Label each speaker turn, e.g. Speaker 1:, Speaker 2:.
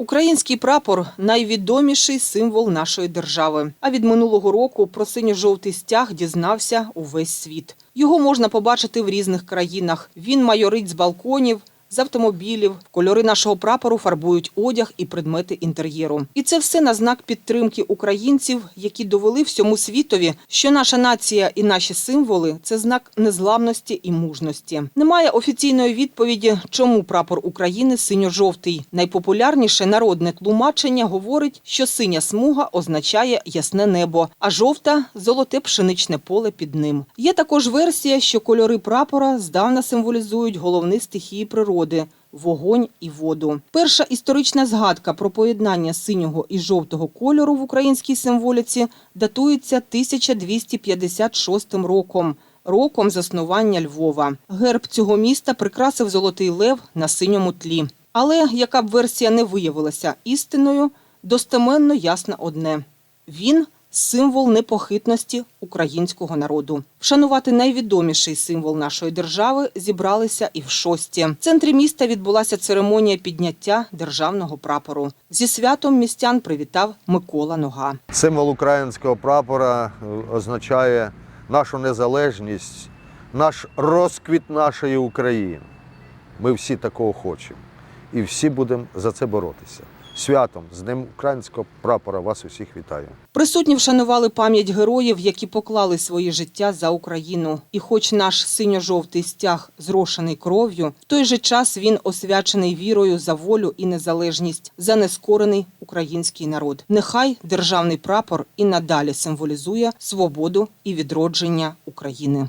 Speaker 1: Український прапор найвідоміший символ нашої держави. А від минулого року про синьо-жовтий стяг дізнався увесь світ. Його можна побачити в різних країнах. Він майорить з балконів. З автомобілів кольори нашого прапору фарбують одяг і предмети інтер'єру. І це все на знак підтримки українців, які довели всьому світові, що наша нація і наші символи це знак незламності і мужності. Немає офіційної відповіді, чому прапор України синьо-жовтий. Найпопулярніше народне тлумачення говорить, що синя смуга означає ясне небо, а жовта золоте пшеничне поле під ним. Є також версія, що кольори прапора здавна символізують головні стихії природи. Вогонь і воду. Перша історична згадка про поєднання синього і жовтого кольору в українській символіці датується 1256 роком, роком заснування Львова. Герб цього міста прикрасив золотий лев на синьому тлі. Але яка б версія не виявилася істиною, достеменно ясно одне: він символ непохитності українського народу. Вшанувати найвідоміший символ нашої держави зібралися і в шості. В центрі міста відбулася церемонія підняття державного прапору. Зі святом містян привітав Микола Нога.
Speaker 2: Символ українського прапора е, означає нашу незалежність, наш розквіт нашої України. Ми всі такого хочемо. І всі будемо за це боротися. Святом з Днем українського прапора вас усіх вітаю.
Speaker 1: Присутні вшанували пам'ять героїв, які поклали свої життя за Україну. І хоч наш синьо-жовтий стяг зрошений кров'ю, в той же час він освячений вірою за волю і незалежність, за нескорений український народ. Нехай державний прапор і надалі символізує свободу і відродження України.